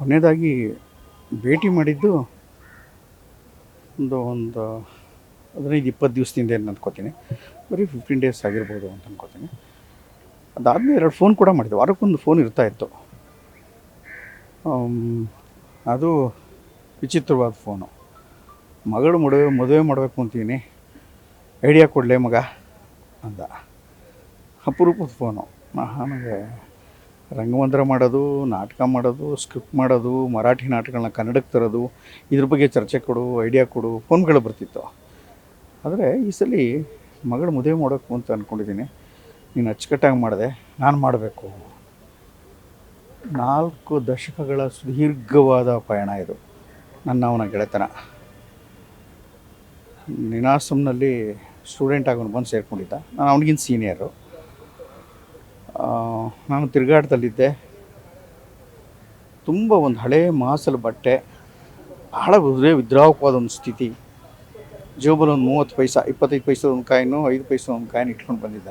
ಕೊನೆಯದಾಗಿ ಭೇಟಿ ಮಾಡಿದ್ದು ಒಂದು ಒಂದು ಹದಿನೈದು, ಇಪ್ಪತ್ತು ದಿವಸದಿಂದ ಏನು ಅಂದ್ಕೋತೀನಿ ಬರೀ ಫಿಫ್ಟೀನ್ ಡೇಸ್ ಆಗಿರ್ಬೋದು ಅಂತ ಅಂದ್ಕೋತೀನಿ ಅದಾದಮೇಲೆ ಎರಡು ಫೋನ್ ಕೂಡ ಮಾಡಿದೆ ವಾರಕ್ಕೊಂದು ಫೋನ್ ಇರ್ತಾ ಇತ್ತು. ಅದು ವಿಚಿತ್ರವಾದ ಫೋನು ಮಗಳು ಮದುವೆ ಮದುವೆ ಮಾಡಬೇಕು ಅಂತೀನಿ. ಐಡಿಯಾ ಕೊಡಲೇ ಮಗ ಅಂದ. ಅಪರೂಪದ ಫೋನು ನನಗೆ ರಂಗಮಂದಿರ ಮಾಡೋದು, ನಾಟಕ ಮಾಡೋದು, ಸ್ಕ್ರಿಪ್ಟ್ ಮಾಡೋದು, ಮರಾಠಿ ನಾಟಕಗಳನ್ನ ಕನ್ನಡಕ್ಕೆ ತರೋದು, ಇದ್ರ ಬಗ್ಗೆ ಚರ್ಚೆ ಕೊಡು, ಐಡಿಯಾ ಕೊಡು, ಫೋನ್ಗಳು ಬರ್ತಿತ್ತು. ಆದರೆ ಈ ಸಲ ಮಗಳು ಮದುವೆ ಮಾಡೋಕು ಅಂತ ಅಂದ್ಕೊಂಡಿದ್ದೀನಿ ನೀನು ಅಚ್ಚುಕಟ್ಟಾಗಿ ಮಾಡಿದೆ, ನಾನು ಮಾಡಬೇಕು. ನಾಲ್ಕು ದಶಕಗಳ ಸುದೀರ್ಘವಾದ ಪಯಣ ಇದು. ನನ್ನ ಅವನ ಗೆಳೆತನ. ನಿನಾಸಮ್ನಲ್ಲಿ ಸ್ಟೂಡೆಂಟ್ ಆಗಿ ಬಂದು ಸೇರಿಕೊಂಡಿದ್ದ. ನಾನು ಅವನಿಗಿಂತ ಸೀನಿಯರು. ನಾನು ತಿರುಗಾಟದಲ್ಲಿದ್ದೆ ತುಂಬ ಒಂದು ಹಳೆ ಮಾಸಲ ಬಟ್ಟೆ ಬಹಳ ಹೃದಯ ವಿದ್ರಾವಕವಾದ ಒಂದು ಸ್ಥಿತಿ. ಜೇಬಲ್ಲಿ ಒಂದು ಮೂವತ್ತು ಪೈಸಾ, ಇಪ್ಪತ್ತೈದು ಪೈಸದ ಒಂದು ಕಾಯಿನು, ಐದು ಪೈಸದ ಒಂದು ಕಾಯಿನ ಇಟ್ಕೊಂಡು ಬಂದಿದ್ದ.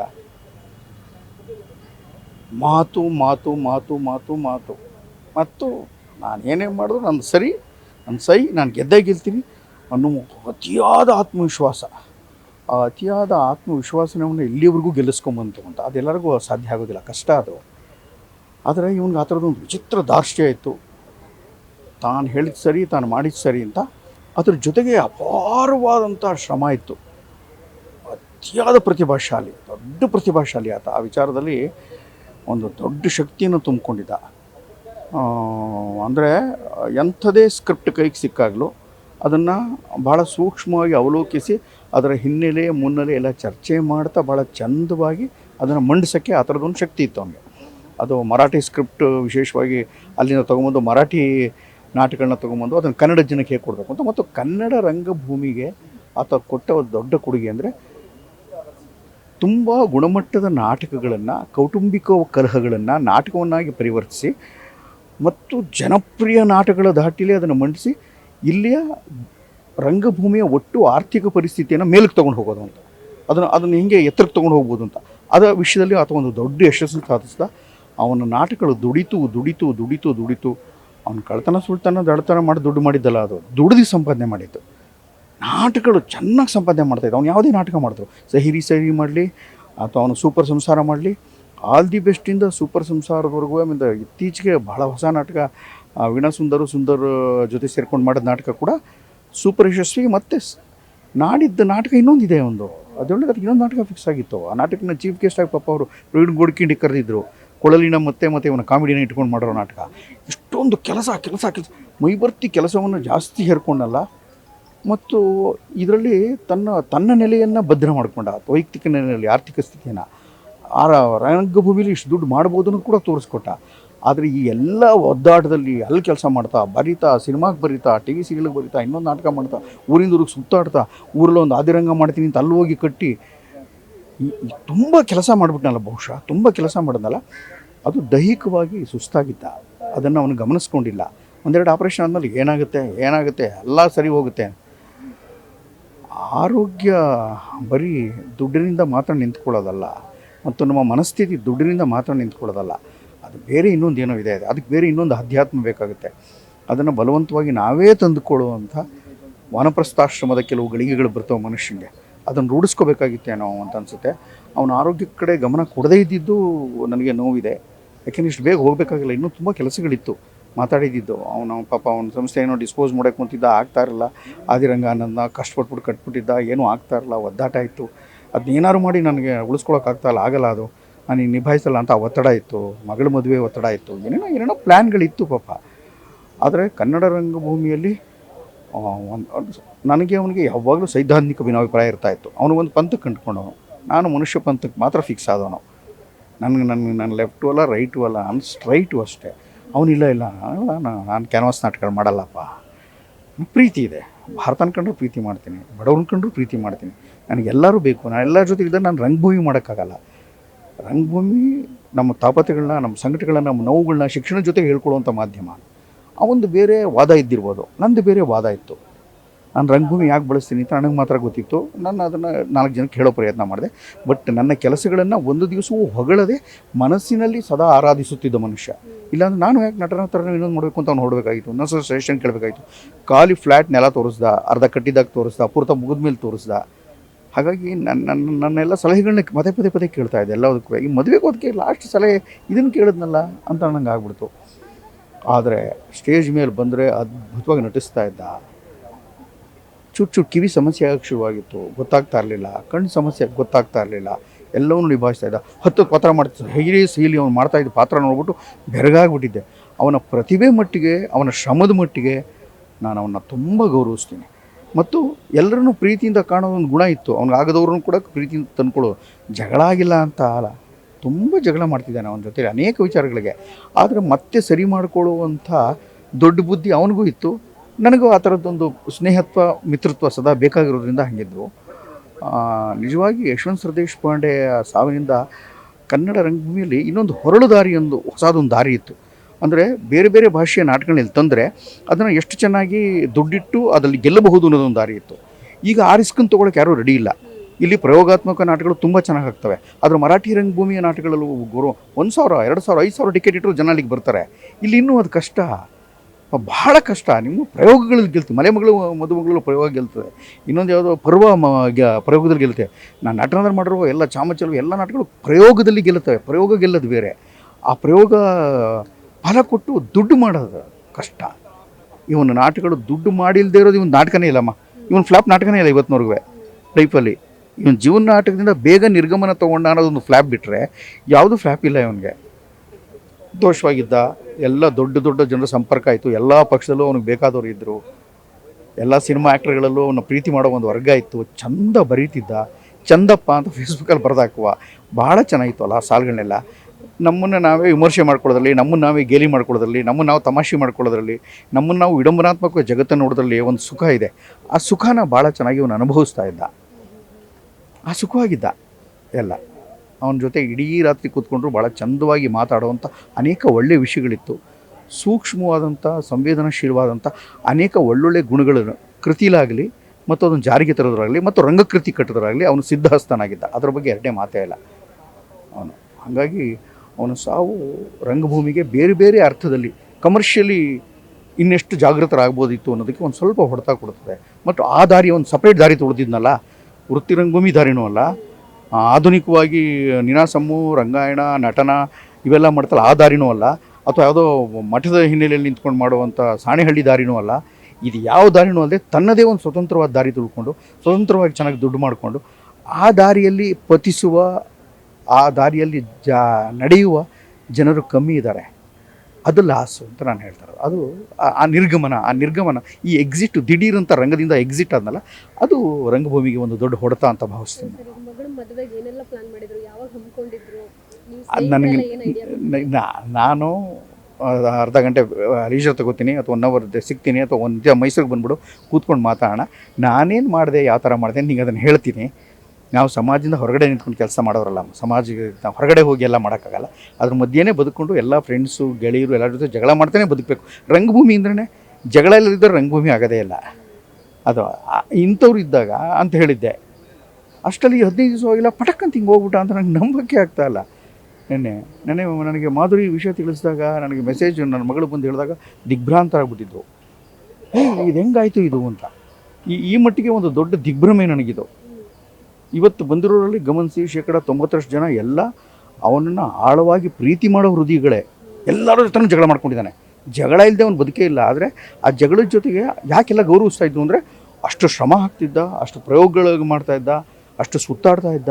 ಮಾತು ಮಾತು ಮಾತು ಮಾತು ಮಾತು. ಮತ್ತು ನಾನು ಏನೇ ಮಾಡಿದ್ರು ನನ್ನ ಸರಿ ನನ್ನ ಸೈ, ನಾನು ಗೆದ್ದೇ ಗೆಲ್ತೀನಿ ಅನ್ನೋ ಅತಿಯಾದ ಆತ್ಮವಿಶ್ವಾಸ. ಅತಿಯಾದ ಆತ್ಮವಿಶ್ವಾಸನವನ್ನು ಎಲ್ಲಿವರೆಗೂ ಗೆಲ್ಲಿಸ್ಕೊಂಬಂತು ಅಂತ. ಅದೆಲ್ಲರಿಗೂ ಸಾಧ್ಯ ಆಗೋದಿಲ್ಲ. ಕಷ್ಟ ಅದು. ಆದರೆ ಇವನಿಗೆ ಆ ಥರದೊಂದು ವಿಚಿತ್ರ ದಾರ್ಷ್ಟ್ಯ ಇತ್ತು. ತಾನು ಹೇಳಿದ ಸರಿ, ತಾನು ಮಾಡಿದ ಸರಿ ಅಂತ. ಅದ್ರ ಜೊತೆಗೆ ಅಪಾರವಾದಂಥ ಶ್ರಮ ಇತ್ತು. ಅತಿಯಾದ ಪ್ರತಿಭಾಶಾಲಿ, ದೊಡ್ಡ ಪ್ರತಿಭಾಶಾಲಿ ಆತ. ಆ ವಿಚಾರದಲ್ಲಿ ಒಂದು ದೊಡ್ಡ ಶಕ್ತಿಯನ್ನು ತುಂಬಿಕೊಂಡಿದ್ದ. ಅಂದರೆ ಎಂಥದೇ ಸ್ಕ್ರಿಪ್ಟ್ ಕೈಗೆ ಸಿಕ್ಕಾಗಲೂ ಅದನ್ನು ಭಾಳ ಸೂಕ್ಷ್ಮವಾಗಿ ಅವಲೋಕಿಸಿ ಅದರ ಹಿನ್ನೆಲೆ ಮುನ್ನೆಲೆ ಎಲ್ಲ ಚರ್ಚೆ ಮಾಡ್ತಾ ಭಾಳ ಚಂದವಾಗಿ ಅದನ್ನು ಮಂಡಿಸೋಕ್ಕೆ ಆ ಥರದೊಂದು ಶಕ್ತಿ ಇತ್ತು ಅವನಿಗೆ ಅದು ಮರಾಠಿ ಸ್ಕ್ರಿಪ್ಟ್ ವಿಶೇಷವಾಗಿ ಅಲ್ಲಿಂದ ತೊಗೊಂಬಂದು ಮರಾಠಿ ನಾಟಕಗಳನ್ನ ತೊಗೊಂಬಂದು ಅದನ್ನು ಕನ್ನಡ ಜನಕ್ಕೆ ಹೇಗೆ ಕೊಡಬೇಕು ಅಂತ. ಮತ್ತು ಕನ್ನಡ ರಂಗಭೂಮಿಗೆ ಆತ ಕೊಟ್ಟ ದೊಡ್ಡ ಕೊಡುಗೆ ಅಂದರೆ ತುಂಬ ಗುಣಮಟ್ಟದ ನಾಟಕಗಳನ್ನು, ಕೌಟುಂಬಿಕ ಕಲಹಗಳನ್ನು ನಾಟಕವನ್ನಾಗಿ ಪರಿವರ್ತಿಸಿ ಮತ್ತು ಜನಪ್ರಿಯ ನಾಟಕಗಳ ದಾಟಿಲಿ ಅದನ್ನು ಮಂಡಿಸಿ ಇಲ್ಲಿಯ ರಂಗಭೂಮಿಯ ಒಟ್ಟು ಆರ್ಥಿಕ ಪರಿಸ್ಥಿತಿಯನ್ನು ಮೇಲಕ್ಕೆ ತೊಗೊಂಡು ಹೋಗೋದು ಅಂತ. ಅದನ್ನು ಅದನ್ನು ಹಿಂಗೆ ಎತ್ತರಕ್ಕೆ ತೊಗೊಂಡು ಹೋಗ್ಬೋದು ಅಂತ. ಅದರ ವಿಷಯದಲ್ಲಿ ಆತ ಒಂದು ದೊಡ್ಡ ಯಶಸ್ಸು ಸಾಧಿಸಿದ. ಅವನ ನಾಟಕಗಳು ದುಡಿತು ದುಡಿತು ದುಡಿತು ದುಡಿತು. ಅವನ ಕಳ್ತನ ಸುಳ್ತನ, ದಡತನ ಮಾಡಿ ದುಡ್ಡು ಮಾಡಿದ್ದಲ್ಲ, ಅದು ದುಡಿದು ಸಂಪಾದನೆ ಮಾಡಿತ್ತು ನಾಟಕಗಳು ಚೆನ್ನಾಗಿ ಸಂಪಾದನೆ ಮಾಡ್ತಾಯಿದ್ದ ಅವ್ನು ಯಾವುದೇ ನಾಟಕ ಮಾಡಿದ್ರು. ಸಹಿರಿ ಸಹಿರಿ ಮಾಡಲಿ, ಅಥವಾ ಅವನು ಸೂಪರ್ ಸಂಸಾರ ಮಾಡಲಿ. ಆಲ್ ದಿ ಬೆಸ್ಟಿಂದ ಸೂಪರ್ ಸಂಸಾರದವರೆಗೂ ಆಮೇಲೆ ಇತ್ತೀಚೆಗೆ ಬಹಳ ಹೊಸ ನಾಟಕ ವೀಣಾ ಸುಂದರು, ಸುಂದರ್, ಜೊತೆ ಸೇರ್ಕೊಂಡು ಮಾಡಿದ ನಾಟಕ ಕೂಡ ಸೂಪರ್ ಯಶಸ್ವಿ ಮತ್ತೆ ನಾಡಿದ್ದ ನಾಟಕ ಇನ್ನೊಂದಿದೆ ಒಂದು. ಅದೊಳ್ಳೆ ಅದಕ್ಕೆ ಇನ್ನೊಂದು ನಾಟಕ ಫಿಕ್ಸ್ ಆಗಿತ್ತು. ಆ ನಾಟಕನ ಚೀಫ್ ಗೆಸ್ಟ್ ಆಗಿ ಪಾಪ ಅವರು ಪ್ರವೀಣ್ ಗೋಡ್ಕಿಂಡಿ ಕರೆದಿದ್ದರು ಕೊಳಲಿನ ಮತ್ತೆ ಮತ್ತೆ ಇವನ ಕಾಮಿಡಿನ ಇಟ್ಕೊಂಡು ಮಾಡಿರೋ ನಾಟಕ. ಇಷ್ಟೊಂದು ಕೆಲಸ ಕೆಲಸ ಕೆಲಸ. ಮೈಬರ್ತಿ ಕೆಲಸವನ್ನು ಜಾಸ್ತಿ ಹೇರ್ಕೊಂಡಲ್ಲ. ಮತ್ತು ಇದರಲ್ಲಿ ತನ್ನ ತನ್ನ ನೆಲೆಯನ್ನು ಭದ್ರ ಮಾಡಿಕೊಂಡ, ವೈಯಕ್ತಿಕ ನೆಲೆಯಲ್ಲಿ ಆರ್ಥಿಕ ಸ್ಥಿತಿಯನ್ನು. ಆ ರಂಗಭೂಮಿಲಿ ಇಷ್ಟು ದುಡ್ಡು ಮಾಡ್ಬೋದನ್ನು ಕೂಡ ತೋರಿಸ್ಕೊಟ್ಟ. ಆದರೆ ಈ ಎಲ್ಲ ಒದ್ದಾಟದಲ್ಲಿ ಅಲ್ಲಿ ಕೆಲಸ ಮಾಡ್ತಾ, ಬರಿತಾ, ಸಿನಿಮಾಗೆ ಬರೀತಾ, ಟಿ ವಿ ಸೀರಿಯಲ್ಗೆ ಬರಿತಾ, ಇನ್ನೊಂದು ನಾಟಕ ಮಾಡ್ತಾ, ಊರಿಂದ ಊರಿಗೆ ಸುತ್ತಾಡ್ತಾ, ಊರಲ್ಲಿ ಒಂದು ಆದಿರಂಗ ಮಾಡ್ತೀನಿ ಅಂತ ಅಲ್ಲಿ ಹೋಗಿ ಕಟ್ಟಿ ತುಂಬ ಕೆಲಸ ಮಾಡಿಬಿಟ್ನಲ್ಲ ಬಹುಶಃ, ತುಂಬ ಕೆಲಸ ಮಾಡಿದ್ನಲ್ಲ ಅದು ದೈಹಿಕವಾಗಿ ಸುಸ್ತಾಗಿದ್ದ. ಅದನ್ನು ಅವನು ಗಮನಿಸ್ಕೊಂಡಿಲ್ಲ. ಒಂದೆರಡು ಆಪ್ರೇಷನ್ ಆದಮೇಲೆ ಏನಾಗುತ್ತೆ ಏನಾಗುತ್ತೆ, ಎಲ್ಲ ಸರಿ ಹೋಗುತ್ತೆ. ಆರೋಗ್ಯ ಬರೀ ದುಡ್ಡಿನಿಂದ ಮಾತ್ರ ನಿಂತ್ಕೊಳ್ಳೋದಲ್ಲ, ಮತ್ತು ನಮ್ಮ ಮನಸ್ಥಿತಿ ದುಡ್ಡಿನಿಂದ ಮಾತ್ರ ನಿಂತ್ಕೊಳ್ಳೋದಲ್ಲ. ಅದು ಬೇರೆ ಇನ್ನೊಂದು ಏನೋ ಇದೆ, ಅದಕ್ಕೆ ಬೇರೆ ಇನ್ನೊಂದು ಅಧ್ಯಾತ್ಮ ಬೇಕಾಗುತ್ತೆ. ಅದನ್ನು ಬಲವಂತವಾಗಿ ನಾವೇ ತಂದುಕೊಳ್ಳುವಂಥ ವಾನಪ್ರಸ್ಥಾಶ್ರಮದ ಕೆಲವು ಗಳಿಗೆಗಳು ಬರ್ತಾವೆ ಮನುಷ್ಯನಿಗೆ. ಅದನ್ನು ರೂಢಿಸ್ಕೋಬೇಕಾಗಿತ್ತೇನೋ ಅಂತ ಅನಿಸುತ್ತೆ. ಅವನ ಆರೋಗ್ಯದ ಕಡೆ ಗಮನ ಕೊಡದೇ ಇದ್ದಿದ್ದು ನನಗೆ ನೋವಿದೆ. ಯಾಕೆಂದರೆ ಇಷ್ಟು ಬೇಗ ಹೋಗಬೇಕಾಗಿಲ್ಲ, ಇನ್ನೂ ತುಂಬ ಕೆಲಸಗಳಿತ್ತು. ಮಾತಾಡಿದ್ದು, ಅವನು ಪಾಪ ಅವನ ಸಂಸ್ಥೆ ಏನೋ ಡಿಸ್ಪೋಸ್ ಮಾಡೋಕೆ ಕುಂತಿದ್ದ, ಆಗ್ತಾ ಇರಲ್ಲ. ಆದಿರಂಗ ನನ್ನ ಕಷ್ಟಪಟ್ಬಿಟ್ಟು ಕಟ್ಬಿಟ್ಟಿದ್ದ, ಏನೂ ಆಗ್ತಾ ಇರಲ್ಲ, ಒದ್ದಾಟ ಇತ್ತು ಅದನ್ನೇನಾದ್ರು ಮಾಡಿ ನನಗೆ ಉಳಿಸ್ಕೊಳೋಕ್ಕಾಗ್ತಾ ಇಲ್ಲ, ಆಗಲ್ಲ ಅದು. ನಾನು ನಿಭಾಯಿಸಲ್ಲ ಅಂತ ಒತ್ತಡ ಇತ್ತು, ಮಗಳ ಮದುವೆ ಒತ್ತಡ ಇತ್ತು, ಏನೇನೋ ಏನೇನೋ ಪ್ಲ್ಯಾನ್ಗಳಿತ್ತು ಪಾಪ. ಆದರೆ ಕನ್ನಡ ರಂಗಭೂಮಿಯಲ್ಲಿ ಒಂದ್- ನನಗೆ ಅವನಿಗೆ ಯಾವಾಗಲೂ ಸೈದ್ಧಾಂತಿಕ ಭಿನ್ನಾಭಿಪ್ರಾಯ ಇರ್ತಾ ಇತ್ತು. ಅವನು ಒಂದು ಪಂಥಕ್ಕೆ ಕಂಡುಕೊಂಡವನು. ನಾನು ಮನುಷ್ಯ ಪಂಥಕ್ಕೆ ಮಾತ್ರ ಫಿಕ್ಸ್ ಆದವನು. ನನಗೆ ನನ್ನ ನನ್ನ ಲೆಫ್ಟು ಅಲ್ಲ ರೈಟು ಅಲ್ಲ ನಾನು ಸ್ಟ್ರೈಟು ಅಷ್ಟೇ. ಅವನಿಲ್ಲ ಇಲ್ಲ ನಾನು ನಾನು ಕ್ಯಾನ್ವಾಸ್ ನಾಟಕಗಳು ಮಾಡಲ್ಲಪ್ಪ. ಪ್ರೀತಿ ಇದೆ. ಭಾರತ ಅನ್ಕೊಂಡ್ರೂ ಪ್ರೀತಿ ಮಾಡ್ತೀನಿ. ಬಡವನ್ ಕಂಡ್ರೂ ಪ್ರೀತಿ ಮಾಡ್ತೀನಿ. ನನಗೆ ಎಲ್ಲರೂ ಬೇಕು. ನಾನು ಎಲ್ಲರ ಜೊತೆ ಇದ್ದರೆ ನಾನು ರಂಗಭೂಮಿ ಮಾಡೋಕ್ಕಾಗಲ್ಲ. ರಂಗಭೂಮಿ, ನಮ್ಮ ತಾಪತೆಗಳನ್ನ ನಮ್ಮ ಸಂಕಟಗಳನ್ನ ನಮ್ಮ ನೋವುಗಳನ್ನ ಶಿಕ್ಷಣ ಜೊತೆಗೆ ಹೇಳ್ಕೊಳ್ಳುವಂಥ ಮಾಧ್ಯಮ. ಆ ಒಂದು ಬೇರೆ ವಾದ ಇದ್ದಿರ್ಬೋದು. ನಂದು ಬೇರೆ ವಾದ ಇತ್ತು. ನಾನು ರಂಗಭೂಮಿ ಯಾಕೆ ಬಳಸ್ತೀನಿ ಅಂತ ನನಗೆ ಮಾತ್ರ ಗೊತ್ತಿತ್ತು. ನಾನು ಅದನ್ನು ನಾಲ್ಕು ಜನಕ್ಕೆ ಹೇಳೋ ಪ್ರಯತ್ನ ಮಾಡಿದೆ. ಬಟ್ ನನ್ನ ಕೆಲಸಗಳನ್ನು ಒಂದು ದಿವಸವೂ ಹೊಗಳದೆ ಮನಸ್ಸಿನಲ್ಲಿ ಸದಾ ಆರಾಧಿಸುತ್ತಿದ್ದ ಮನುಷ್ಯ. ಇಲ್ಲಾಂದ್ರೆ ನಾನು ಯಾಕೆ ನಟನ ಥರ ಇನ್ನೊಂದು ಮಾಡಬೇಕು ಅಂತ ಅವ್ನು ನೋಡಬೇಕಾಗಿತ್ತು. ಇನ್ನೊಂದು ಸಜೆಷನ್ ಕೇಳಬೇಕಾಗಿತ್ತು. ಖಾಲಿ ಫ್ಲ್ಯಾಟ್ ನೆಲ ತೋರಿಸ್ದ, ಅರ್ಧ ಕಟ್ಟಿದಾಗ ತೋರಿಸ್ದ, ಪೂರ್ತ ಮುಗಿದ ಮೇಲೆ ತೋರಿಸ್ದ. ಹಾಗಾಗಿ ನನ್ನ ನನ್ನ ನನ್ನೆಲ್ಲ ಸಲಹೆಗಳನ್ನ ಪದೇ ಪದೇ ಪದೇ ಕೇಳ್ತಾ ಇದ್ದೆ. ಎಲ್ಲದಕ್ಕೂ. ಈ ಮದುವೆಗೆ ಹೋದಕ್ಕೆ ಲಾಸ್ಟ್ ಸಲಹೆ ಇದನ್ನು ಕೇಳಿದ್ನಲ್ಲ ಅಂತ ನನಗೆ ಆಗ್ಬಿಡ್ತು. ಆದರೆ ಸ್ಟೇಜ್ ಮೇಲೆ ಬಂದರೆ ಅದ್ಭುತವಾಗಿ ನಟಿಸ್ತಾ ಇದ್ದ. ಚುಟ್ ಚುಟ್ ಕಿವಿ ಸಮಸ್ಯೆ ಆಗಕ್ಕೆ ಶುರುವಾಗಿತ್ತು. ಗೊತ್ತಾಗ್ತಾ ಇರಲಿಲ್ಲ. ಕಣ್ಣು ಸಮಸ್ಯೆ ಗೊತ್ತಾಗ್ತಾ ಇರಲಿಲ್ಲ. ಎಲ್ಲವನ್ನು ನಿಭಾಯಿಸ್ತಾ ಇದ್ದ. ಹತ್ತು ಪಾತ್ರ ಮಾಡ್ತಿದ್ದ. ಹೇಗೆ ಸೀಲಿ ಅವನು ಮಾಡ್ತಾ ಇದ್ದ ಪಾತ್ರ ನೋಡ್ಬಿಟ್ಟು ಬೆರಗಾಗ್ಬಿಟ್ಟಿದ್ದೆ. ಅವನ ಪ್ರತಿಭೆ ಮಟ್ಟಿಗೆ, ಅವನ ಶ್ರಮದ ಮಟ್ಟಿಗೆ ನಾನು ಅವನ್ನ ತುಂಬ ಗೌರವಿಸ್ತೀನಿ. ಮತ್ತು ಎಲ್ಲರನ್ನೂ ಪ್ರೀತಿಯಿಂದ ಕಾಣೋ ಒಂದು ಗುಣ ಇತ್ತು. ಅವ್ನಿಗೆ ಆಗದವ್ರನ್ನೂ ಕೂಡ ಪ್ರೀತಿಯಿಂದ ತಂದ್ಕೊಳ್ಳೋ ಜಗಳ ಆಗಿಲ್ಲ ಅಂತ ಅಲ್ಲ. ತುಂಬ ಜಗಳ ಮಾಡ್ತಿದ್ದಾನೆ ಅವನ ಜೊತೆಲಿ ಅನೇಕ ವಿಚಾರಗಳಿಗೆ. ಆದರೆ ಮತ್ತೆ ಸರಿ ಮಾಡಿಕೊಳ್ಳುವಂಥ ದೊಡ್ಡ ಬುದ್ಧಿ ಅವನಿಗೂ ಇತ್ತು. ನನಗೂ ಆ ಥರದ್ದೊಂದು ಸ್ನೇಹತ್ವ, ಮಿತ್ರತ್ವ ಸದಾ ಬೇಕಾಗಿರೋದ್ರಿಂದ ಹಾಗಿದ್ವು. ನಿಜವಾಗಿ ಯಶವಂತ್ ಸರದೇಶ್ ಪಾಂಡೆ ಸಾವಿನಿಂದ ಕನ್ನಡ ರಂಗಭೂಮಿಯಲ್ಲಿ ಇನ್ನೊಂದು ಹೊರಳು ದಾರಿ ಒಂದು, ಹೊಸದೊಂದು ದಾರಿ ಇತ್ತು. ಅಂದರೆ ಬೇರೆ ಬೇರೆ ಭಾಷೆಯ ನಾಟಕಗಳಲ್ಲಿ ತಂದರೆ ಅದನ್ನು ಎಷ್ಟು ಚೆನ್ನಾಗಿ ದುಡ್ಡಿಟ್ಟು ಅದರಲ್ಲಿ ಗೆಲ್ಲಬಹುದು ಅನ್ನೋದೊಂದು ದಾರಿ ಇತ್ತು. ಈಗ ಆ ರಿಸ್ಕನ್ನು ತೊಗೊಳಕ್ಕೆ ಯಾರೂ ರೆಡಿ ಇಲ್ಲ. ಇಲ್ಲಿ ಪ್ರಯೋಗಾತ್ಮಕ ನಾಟಕಗಳು ತುಂಬ ಚೆನ್ನಾಗಿ ಆಗ್ತವೆ. ಆದರೆ ಮರಾಠಿ ರಂಗಭೂಮಿಯ ನಾಟಕಗಳಲ್ಲೂ ಗುರು ಒಂದು ಸಾವಿರ, ಎರಡು ಸಾವಿರ, ಐದು ಸಾವಿರ ಟಿಕೆಟ್ ಇಟ್ಟರು ಜನ ಬರ್ತಾರೆ. ಇಲ್ಲಿ ಇನ್ನೂ ಅದು ಕಷ್ಟ. ಬಹಳ ಕಷ್ಟ. ನಿಮ್ಮ ಪ್ರಯೋಗಗಳಲ್ಲಿ ಗೆಲ್ತು ಮಲೆ ಮಗಳು ಮದುಮಗಳು ಪ್ರಯೋಗ ಗೆಲ್ತದೆ ಇನ್ನೊಂದು ಯಾವುದೋ ಪರ್ವ ಮ ಪ್ರಯೋಗದಲ್ಲಿ ಗೆಲ್ತೆ ನಾನು ನಟನದಲ್ಲಿ ಮಾಡಿರೋ ಎಲ್ಲ ಚಾಮಚಲು ಎಲ್ಲ ನಾಟಕಗಳು ಪ್ರಯೋಗದಲ್ಲಿ ಗೆಲ್ಲುತ್ತವೆ. ಪ್ರಯೋಗ ಗೆಲ್ಲೋದು ಬೇರೆ. ಆ ಪ್ರಯೋಗ ಫಲ ಕೊಟ್ಟು ದುಡ್ಡು ಮಾಡೋದು ಕಷ್ಟ. ಇವನು ನಾಟಕಗಳು ದುಡ್ಡು ಮಾಡಿಲ್ಲದೆ ಇರೋದು ಇವನು ನಾಟಕನೇ ಇಲ್ಲಮ್ಮ. ಇವನು ಫ್ಲಾಪ್ ನಾಟಕನೇ ಇಲ್ಲ ಇವತ್ತಿನವ್ರಿಗೂ ಲೈಫಲ್ಲಿ. ಇವನು ಜೀವನ ನಾಟಕದಿಂದ ಬೇಗ ನಿರ್ಗಮನ ತೊಗೊಂಡ ಅನ್ನೋದೊಂದು ಫ್ಲ್ಯಾಪ್ ಬಿಟ್ಟರೆ ಯಾವುದು ಫ್ಲ್ಯಾಪ್ ಇಲ್ಲ ಇವನಿಗೆ. ದೋಷವಾಗಿದ್ದ ಎಲ್ಲ ದೊಡ್ಡ ದೊಡ್ಡ ಜನರ ಸಂಪರ್ಕ ಆಯಿತು. ಎಲ್ಲ ಪಕ್ಷದಲ್ಲೂ ಅವನಿಗೆ ಬೇಕಾದವರು ಇದ್ದರು ಎಲ್ಲ ಸಿನಿಮಾ ಆ್ಯಕ್ಟರ್ಗಳಲ್ಲೂ ಅವನ ಪ್ರೀತಿ ಮಾಡೋ ಒಂದು ವರ್ಗ ಇತ್ತು. ಚಂದ ಬರೀತಿದ್ದ. ಚಂದಪ್ಪ ಅಂತ ಫೇಸ್ಬುಕ್ಕಲ್ಲಿ ಬರೆದಾಕುವ. ಭಾಳ ಚೆನ್ನಾಗಿತ್ತು ಅಲ್ಲ ಸಾಲುಗಳನ್ನೆಲ್ಲ. ನಮ್ಮನ್ನು ನಾವೇ ವಿಮರ್ಶೆ ಮಾಡ್ಕೊಳ್ಳೋದ್ರಲ್ಲಿ, ನಮ್ಮನ್ನು ನಾವೇ ಗೇಲಿ ಮಾಡ್ಕೊಳ್ಳೋದ್ರಲ್ಲಿ, ನಮ್ಮನ್ನು ನಾವು ತಮಾಷೆ ಮಾಡ್ಕೊಳ್ಳೋದ್ರಲ್ಲಿ, ನಮ್ಮನ್ನು ನಾವು ವಿಡಂಬನಾತ್ಮಕ ಜಗತ್ತನ್ನು ನೋಡೋದ್ರಲ್ಲಿ ಒಂದು ಸುಖ ಇದೆ. ಆ ಸುಖನ ಭಾಳ ಚೆನ್ನಾಗಿ ಅವನು ಅನುಭವಿಸ್ತಾ ಇದ್ದ. ಆ ಸುಖವಾಗಿದ್ದ ಎಲ್ಲ. ಅವನ ಜೊತೆ ಇಡೀ ರಾತ್ರಿ ಕೂತ್ಕೊಂಡ್ರು ಭಾಳ ಚಂದವಾಗಿ ಮಾತಾಡುವಂಥ ಅನೇಕ ಒಳ್ಳೆಯ ವಿಷಯಗಳಿತ್ತು. ಸೂಕ್ಷ್ಮವಾದಂಥ, ಸಂವೇದನಾಶೀಲವಾದಂಥ ಅನೇಕ ಒಳ್ಳೊಳ್ಳೆ ಗುಣಗಳನ್ನು, ಕೃತಿಲಾಗಲಿ ಮತ್ತು ಅದನ್ನು ಜಾರಿಗೆ ತರೋದ್ರಾಗಲಿ ಮತ್ತು ರಂಗಕೃತಿ ಕಟ್ಟೋದ್ರಾಗಲಿ ಅವನು ಸಿದ್ಧಹಸ್ತನಾಗಿದ್ದ. ಅದರ ಬಗ್ಗೆ ಎರಡನೇ ಮಾತೇ ಇಲ್ಲ ಅವನು. ಹಾಗಾಗಿ ಅವನ ಸಾವು ರಂಗಭೂಮಿಗೆ ಬೇರೆ ಬೇರೆ ಅರ್ಥದಲ್ಲಿ ಕಮರ್ಷಿಯಲಿ ಇನ್ನೆಷ್ಟು ಜಾಗೃತರಾಗ್ಬೋದಿತ್ತು ಅನ್ನೋದಕ್ಕೆ ಒಂದು ಸ್ವಲ್ಪ ಹೊಡೆತ ಕೊಡ್ತದೆ. ಮತ್ತು ಆ ದಾರಿ ಒಂದು ಸಪ್ರೇಟ್ ದಾರಿ ತೊಳೆದಿದ್ನಲ್ಲ ವೃತ್ತಿ ರಂಗಭೂಮಿ ದಾರಿನೂ ಅಲ್ಲ ಆಧುನಿಕವಾಗಿ ನಿನಾಸಮ್ಮು, ರಂಗಾಯಣ, ನಟನ ಇವೆಲ್ಲ ಮಾಡ್ತಲ್ಲ, ಆ ದಾರಿನೂ ಅಲ್ಲ, ಅಥವಾ ಯಾವುದೋ ಮಠದ ಹಿನ್ನೆಲೆಯಲ್ಲಿ ನಿಂತ್ಕೊಂಡು ಮಾಡುವಂಥ ಸಾಣೆಹಳ್ಳಿ ದಾರಿನೂ ಅಲ್ಲ, ಇದು ಯಾವ ದಾರಿನೂ ಅಲ್ಲದೆ ತನ್ನದೇ ಒಂದು ಸ್ವತಂತ್ರವಾದ ದಾರಿ ತಿಳ್ಕೊಂಡು, ಸ್ವತಂತ್ರವಾಗಿ ಚೆನ್ನಾಗಿ ದುಡ್ಡು ಮಾಡಿಕೊಂಡು, ಆ ದಾರಿಯಲ್ಲಿ ಪತಿಸುವ ಆ ದಾರಿಯಲ್ಲಿ ಜ ನಡೆಯುವ ಜನರು ಕಮ್ಮಿ ಇದ್ದಾರೆ. ಅದು ಲಾಸು ಅಂತ ನಾನು ಹೇಳ್ತಾರೆ ಅದು ಆ- ನಿರ್ಗಮನ ಆ ನಿರ್ಗಮನ ಈ ಎಕ್ಸಿಟ್ ದಿಢೀರಂಥ ಅಂತ ರಂಗದಿಂದ ಎಕ್ಸಿಟ್ ಆದ್ನಲ್ಲ ಅದು ರಂಗಭೂಮಿಗೆ ಒಂದು ದೊಡ್ಡ ಹೊಡೆತ ಅಂತ ಭಾವಿಸ್ತೀನಿ. ನನಗೆ ನಾನು ಅರ್ಧ ಗಂಟೆ ಲೀಜರ್ ತಗೋತೀನಿ ಅಥವಾ ಒನ್ ಅವರ್ ಸಿಗ್ತೀನಿ ಅಥವಾ ಒಂದು ಮೈಸೂರಿಗೆ ಬಂದ್ಬಿಡು ಕೂತ್ಕೊಂಡು ಮಾತಾಡೋಣ. ನಾನೇನು ಮಾಡಿದೆ ಯಾವ ಥರ ಮಾಡಿದೆ ನಿಂಗೆ ಅದನ್ನು ಹೇಳ್ತೀನಿ. ನಾವು ಸಮಾಜದಿಂದ ಹೊರಗಡೆ ನಿಂತ್ಕೊಂಡು ಕೆಲಸ ಮಾಡೋರಲ್ಲ ಸಮಾಜ ಹೊರಗಡೆ ಹೋಗಿ ಎಲ್ಲ ಮಾಡೋಕ್ಕಾಗಲ್ಲ. ಅದ್ರ ಮಧ್ಯೆನೇ ಬದುಕೊಂಡು ಎಲ್ಲ ಫ್ರೆಂಡ್ಸು ಗೆಳೆಯರು ಎಲ್ಲರ ಜೊತೆ ಜಗಳ ಮಾಡ್ತಾನೆ ಬದುಕಬೇಕು. ರಂಗಭೂಮಿ ಅಂದ್ರೆ ಜಗಳ ಇಲ್ಲದಿದ್ದರೆ ರಂಗಭೂಮಿ ಆಗೋದೇ ಇಲ್ಲ. ಅದು ಇಂಥವ್ರು ಇದ್ದಾಗ ಅಂತ ಹೇಳಿದ್ದೆ. ಅಷ್ಟರಲ್ಲಿ ಹದಿನೈದು ದಿವಸ ಹೋಗಿಲ್ಲ, ಪಟಕ್ ಅಂತ ಹಿಂಗೆ ಹೋಗ್ಬಿಟ್ಟ ಅಂತ ನಂಗೆ ಆಗ್ತಾ ಇಲ್ಲ. ನೆನ್ನೆ ನೆನ್ನೆ ನನಗೆ ಮಾಧುರಿ ವಿಷಯ ತಿಳಿಸಿದಾಗ, ನನಗೆ ಮೆಸೇಜ್ ನನ್ನ ಮಗಳು ಬಂದು ಹೇಳಿದಾಗ ದಿಗ್ಭ್ರಾಂತ ಆಗ್ಬಿಟ್ಟಿದ್ದು. ಇದು ಹೆಂಗಾಯಿತು ಇದು ಅಂತ. ಈ ಈ ಮಟ್ಟಿಗೆ ಒಂದು ದೊಡ್ಡ ದಿಗ್ಭ್ರಮೆ ನನಗಿದು. ಇವತ್ತು ಬಂದಿರೋರಲ್ಲಿ ಗಮನಿಸಿ ಶೇಕಡ ತೊಂಬತ್ತರಷ್ಟು ಜನ ಎಲ್ಲ ಅವನನ್ನು ಆಳವಾಗಿ ಪ್ರೀತಿ ಮಾಡೋ ಹೃದಯಗಳೇ. ಎಲ್ಲರೂ ಜೊತೆ ಜಗಳ ಮಾಡ್ಕೊಂಡಿದ್ದಾನೆ. ಜಗಳ ಇಲ್ಲದೆ ಅವನು ಬದುಕೇ ಇಲ್ಲ. ಆದರೆ ಆ ಜಗಳದ ಜೊತೆಗೆ ಯಾಕೆಲ್ಲ ಗೌರವಿಸ್ತಾ ಇದ್ದು ಅಂದರೆ ಅಷ್ಟು ಶ್ರಮ ಹಾಕ್ತಿದ್ದ, ಅಷ್ಟು ಪ್ರಯೋಗಗಳು ಮಾಡ್ತಾ ಇದ್ದ, ಅಷ್ಟು ಸುತ್ತಾಡ್ತಾ ಇದ್ದ,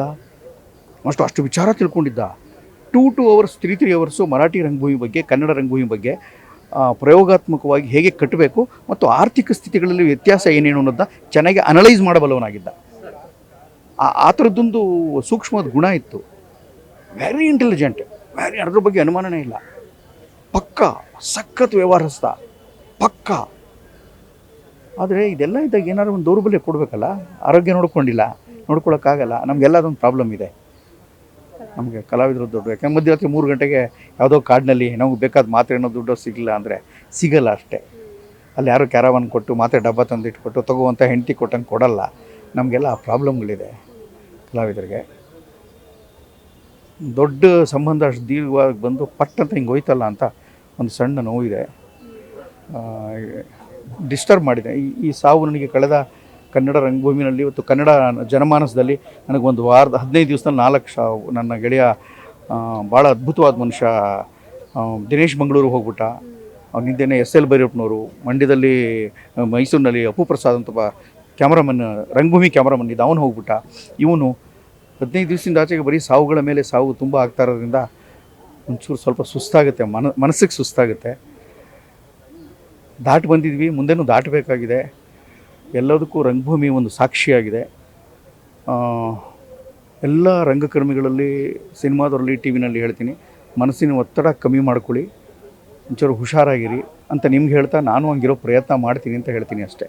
ಅಷ್ಟು ಅಷ್ಟು ವಿಚಾರ ತಿಳ್ಕೊಂಡಿದ್ದ. Two two hours, three three hours Marathi ರಂಗಭೂಮಿ ಬಗ್ಗೆ, ಕನ್ನಡ ರಂಗಭೂಮಿ ಬಗ್ಗೆ ಪ್ರಯೋಗಾತ್ಮಕವಾಗಿ ಹೇಗೆ ಕಟ್ಟಬೇಕು ಮತ್ತು ಆರ್ಥಿಕ ಸ್ಥಿತಿಗಳಲ್ಲಿ ವ್ಯತ್ಯಾಸ ಏನೇನು ಅನ್ನೋದನ್ನ ಚೆನ್ನಾಗಿ ಅನಲೈಸ್ ಮಾಡಬಲ್ಲವನಾಗಿದ್ದ. ಆ ಥರದ್ದೊಂದು ಸೂಕ್ಷ್ಮವಾದ ಗುಣ ಇತ್ತು. ವೆರಿ ಇಂಟೆಲಿಜೆಂಟ್ ವೆರಿ ಅದ್ರ ಬಗ್ಗೆ ಅನುಮಾನನೇ ಇಲ್ಲ. ಪಕ್ಕ, ಸಖತ್ ವ್ಯವಹಾರಸ್ಥ. ಪಕ್ಕ. ಆದರೆ ಇದೆಲ್ಲ ಇದ್ದಾಗ ಏನಾದ್ರು ಒಂದು ದೌರ್ಬಲ್ಯ ಕೊಡಬೇಕಲ್ಲ? ಆರೋಗ್ಯ ನೋಡ್ಕೊಂಡಿಲ್ಲ. ನೋಡ್ಕೊಳ್ಳೋಕ್ಕಾಗಲ್ಲ ನಮಗೆಲ್ಲ ಅದೊಂದು ಪ್ರಾಬ್ಲಮ್ ಇದೆ. ನಮಗೆ ಕಲಾವಿದರು ದುಡ್ಡು ಯಾಕೆ ಮಧ್ಯರಾತ್ರಿ ಮೂರು ಗಂಟೆಗೆ ಯಾವುದೋ ಕಾಡಿನಲ್ಲಿ ನಮಗೆ ಬೇಕಾದ ಮಾತ್ರೆ ಏನೋ ದುಡ್ಡು ಸಿಗಲಿಲ್ಲ ಅಂದರೆ ಸಿಗಲ್ಲ ಅಷ್ಟೇ. ಅಲ್ಲಿ ಯಾರೋ ಕ್ಯಾರವಾನ್ ಕೊಟ್ಟು ಮಾತ್ರೆ ಡಬ್ಬ ತಂದು ಇಟ್ಕೊಟ್ಟು ತಗೋವಂಥ ಹೆಂಡತಿ ಕೊಟ್ಟಂಗೆ ಕೊಡಲ್ಲ. ನಮಗೆಲ್ಲ ಆ ಪ್ರಾಬ್ಲಮ್ಗಳಿದೆ ಕಲಾವಿದರಿಗೆ ದೊಡ್ಡ ಸಂಬಂಧ ಅಷ್ಟು ದೀರ್ಘವಾಗಿ ಬಂದು ಪಟ್ಟಂತ ಹಿಂಗೆ ಹೋಯ್ತಲ್ಲ ಅಂತ ಒಂದು ಸಣ್ಣ ನೋವಿದೆ. ಡಿಸ್ಟರ್ಬ್ ಮಾಡಿದೆ. ಈ ಈ ಸಾವು ನನಗೆ ಕಳೆದ ಕನ್ನಡ ರಂಗಭೂಮಿನಲ್ಲಿ ಮತ್ತು ಕನ್ನಡ ಜನಮಾನಸದಲ್ಲಿ ನನಗೊಂದು ವಾರದ ಹದಿನೈದು ದಿವಸದಲ್ಲಿ ನಾಲ್ಕು ಸಾವು. ನನ್ನ ಗೆಳೆಯ ಭಾಳ ಅದ್ಭುತವಾದ ಮನುಷ್ಯ ದಿನೇಶ್ ಮಂಗಳೂರು ಹೋಗ್ಬಿಟ್ಟ. ಅವ್ನಿಂದೇನೆ ಎಸ್ ಎಲ್ ಭೈರಪ್ಪನವರು, ಮಂಡ್ಯದಲ್ಲಿ, ಮೈಸೂರಿನಲ್ಲಿ ಅಪ್ಪು ಪ್ರಸಾದ್ ಅಂತ ಕ್ಯಾಮ್ರಾಮನ್, ರಂಗಭೂಮಿ ಕ್ಯಾಮ್ರಾಮನ್ ಇದ್ದ ಅವನು ಹೋಗ್ಬಿಟ್ಟ. ಇವನು ಹದಿನೈದು ದಿವಸದಿಂದ ಆಚೆಗೆ ಬರೀ ಸಾವುಗಳ ಮೇಲೆ ಸಾವು ತುಂಬ ಆಗ್ತಾ ಇರೋದ್ರಿಂದ ಒಂಚೂರು ಸ್ವಲ್ಪ ಸುಸ್ತಾಗುತ್ತೆ, ಮನ, ಮನಸ್ಸಿಗೆ ಸುಸ್ತಾಗುತ್ತೆ. ದಾಟಿ ಬಂದಿದ್ವಿ, ಮುಂದೆನೂ ದಾಟಬೇಕಾಗಿದೆ. ಎಲ್ಲದಕ್ಕೂ ರಂಗಭೂಮಿ ಒಂದು ಸಾಕ್ಷಿಯಾಗಿದೆ. ಎಲ್ಲ ರಂಗಕರ್ಮಿಗಳಲ್ಲಿ, ಸಿನಿಮಾದವರಲ್ಲಿ, ಟಿ ವಿನಲ್ಲಿ ಹೇಳ್ತೀನಿ, ಮನಸ್ಸಿನ ಒತ್ತಡ ಕಮ್ಮಿ ಮಾಡ್ಕೊಳ್ಳಿ, ಒಂಚೂರು ಹುಷಾರಾಗಿರಿ ಅಂತ ನಿಮ್ಗೆ ಹೇಳ್ತಾ ನಾನು ಹಂಗಿರೋ ಪ್ರಯತ್ನ ಮಾಡ್ತೀನಿ ಅಂತ ಹೇಳ್ತೀನಿ ಅಷ್ಟೇ.